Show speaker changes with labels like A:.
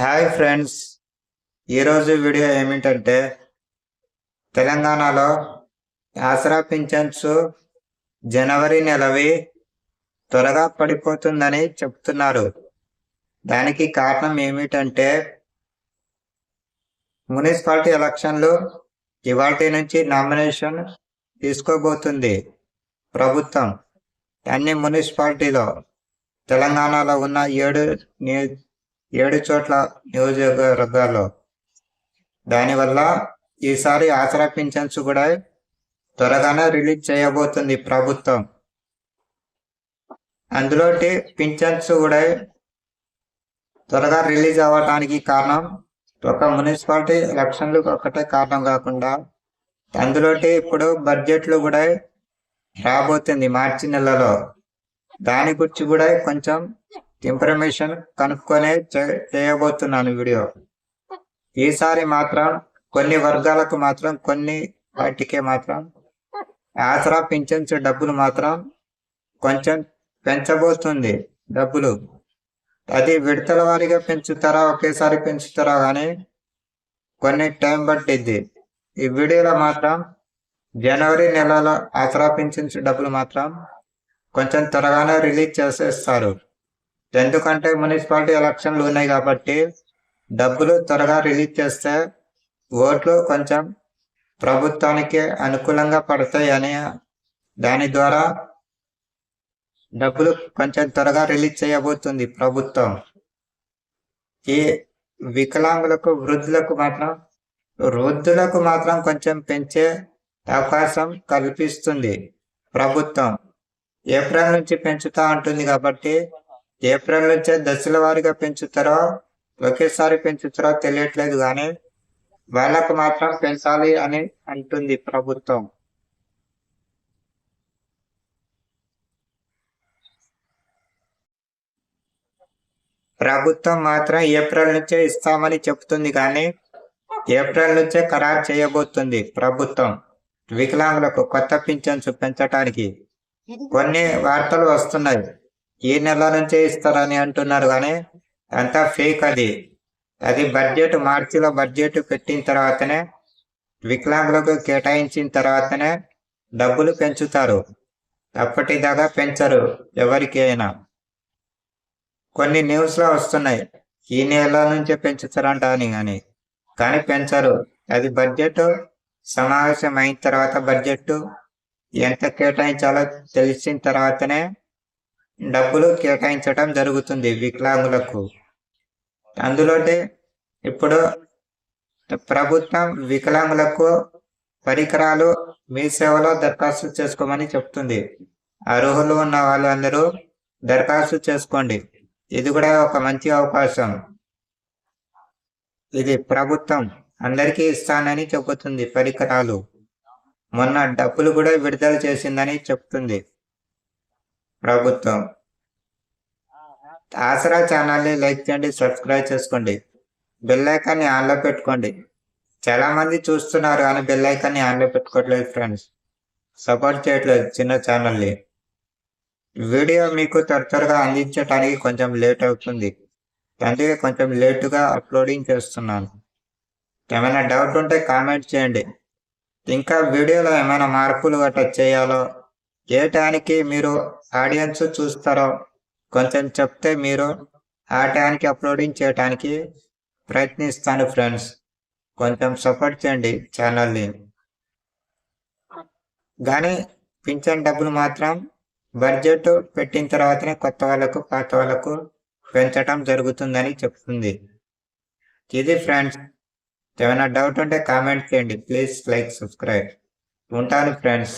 A: Hi friends. ఈరోజు video ఏమిటంటే తెలంగాణలో ఆసరా పింఛన్స్ జనవరి నెలవి త్వరగా పడిపోతుందని చెప్తున్నారు. దానికి కారణం ఏమిటంటే మున్సిపాలిటీ ఎలక్షన్లు ఇవాటి నుంచి నామినేషన్ తీసుకోబోతుంది ప్రభుత్వం. అన్ని మున్సిపాలిటీలో తెలంగాణలో ఉన్న ఏడు ఏడు చోట్ల నియోజకవర్గాల్లో దానివల్ల ఈసారి ఆసరా పింఛన్స్ కూడా త్వరగానే రిలీజ్ చేయబోతుంది ప్రభుత్వం. అందులోటి పింఛన్స్ కూడా త్వరగా రిలీజ్ అవ్వడానికి కారణం ఒక మున్సిపాలిటీ ఎలక్షన్లు ఒకటే కారణం కాకుండా అందులోటి ఇప్పుడు బడ్జెట్లు కూడా రాబోతుంది మార్చి నెలలో. దాని గురించి కూడా కొంచెం ఇన్ఫర్మేషన్ కనుక్కొనే చేయబోతున్నాను వీడియో. ఈసారి మాత్రం కొన్ని వర్గాలకు మాత్రం కొన్ని వాటికే మాత్రం ఆసరా పింఛన్స్ డబ్బులు మాత్రం కొంచెం పెంచబోతుంది డబ్బులు. అది విడతల వారిగా పెంచుతారా ఒకేసారి పెంచుతారా కానీ కొన్ని టైం పట్టిద్ది. ఈ వీడియోలో మాత్రం జనవరి నెలలో ఆసరా పింఛన్స్ డబ్బులు మాత్రం కొంచెం త్వరగానే రిలీజ్ చేసేస్తారు. ఎందుకంటే మున్సిపాలిటీ ఎలక్షన్లు ఉన్నాయి కాబట్టి డబ్బులు త్వరగా రిలీజ్ చేస్తే ఓట్లు కొంచెం ప్రభుత్వానికి అనుకూలంగా పడతాయి అని దాని ద్వారా డబ్బులు కొంచెం త్వరగా రిలీజ్ చేయబోతుంది ప్రభుత్వం. ఈ వికలాంగులకు వృద్ధులకు మాత్రం వృద్ధులకు మాత్రం కొంచెం పెంచే అవకాశం కల్పిస్తుంది ప్రభుత్వం. ఏప్రిల్ నుంచి పెంచుతా ఉంటుంది కాబట్టి ఏప్రిల్ నుంచే దశల వారీగా పెంచుతారో ఒకేసారి పెంచుతారో తెలియట్లేదు కానీ వాళ్ళకు మాత్రం పెంచాలి అని అంటుంది ప్రభుత్వం. ప్రభుత్వం మాత్రం ఏప్రిల్ నుంచే ఇస్తామని చెప్తుంది కానీ ఏప్రిల్ నుంచే ఖరారు చేయబోతుంది ప్రభుత్వం. వికలాంగులకు కొత్త పింఛన్స్ పెంచడానికి కొన్ని వార్తలు వస్తున్నాయి. ఈ నెల నుంచే ఇస్తారని అంటున్నారు కానీ అంతా ఫేక్ అది. అది బడ్జెట్ మార్చిలో బడ్జెట్ పెట్టిన తర్వాతనే వికలాంగులకు కేటాయించిన తర్వాతనే డబ్బులు పెంచుతారు. అప్పటిదాకా పెంచరు ఎవరికి అయినా. కొన్ని న్యూస్లో వస్తున్నాయి. ఈ నెల నుంచే పెంచుతారంట అని కానీ కానీ పెంచరు. అది బడ్జెట్ సమావేశం అయిన తర్వాత బడ్జెట్ ఎంత కేటాయించాలో తెలిసిన తర్వాతనే డబ్బులు కేటాయించడం జరుగుతుంది వికలాంగులకు. అందులోనే ఇప్పుడు ప్రభుత్వం వికలాంగులకు పరికరాలు మీ సేవలో దరఖాస్తు చేసుకోమని చెప్తుంది. అర్హులు ఉన్న వాళ్ళందరూ దరఖాస్తు చేసుకోండి. ఇది కూడా ఒక మంచి అవకాశం. ఇది ప్రభుత్వం అందరికీ ఇస్తానని చెబుతుంది పరికరాలు. మొన్న డబ్బులు కూడా విడుదల చేసిందని చెప్తుంది. ప్రభుత్వం. ఆసరా ఛానల్ని లైక్ చేయండి సబ్స్క్రైబ్ చేసుకోండి. బెల్ ఐకాన్ని ఆన్లో పెట్టుకోండి. చాలా మంది చూస్తున్నారు కానీ బెల్ ఐకాన్ని ఆన్లో పెట్టుకోవట్లేదు ఫ్రెండ్స్. సపోర్ట్ చేయట్లేదు చిన్న ఛానల్ని. వీడియో మీకు త్వర త్వరగా అందించడానికి కొంచెం లేట్ అవుతుంది. అందుకే కొంచెం లేటుగా అప్లోడింగ్ చేస్తున్నాను. ఏమైనా డౌట్ ఉంటే కామెంట్ చేయండి. ఇంకా వీడియోలో ఏమైనా మార్పులు గట్రా చేయాలో ఏ టైంకి మీరు ఆడియన్స్ చూస్తారో కొంచెం చెప్తే మీరు ఆ టైంకి అప్లోడింగ్ చేయడానికి ప్రయత్నిస్తాను ఫ్రెండ్స్ కొంచెం సపోర్ట్ చేయండి ఛానల్ని కానీ పింఛన్ డబ్బులు మాత్రం బడ్జెట్ పెట్టిన తర్వాతనే కొత్త వాళ్ళకు పాత వాళ్ళకు పెంచడం జరుగుతుందని చెప్తుంది. ఇది ఫ్రెండ్స్ ఏమైనా డౌట్ ఉంటే కామెంట్ చేయండి. ప్లీజ్ లైక్ సబ్స్క్రైబ్ ఉంటాను ఫ్రెండ్స్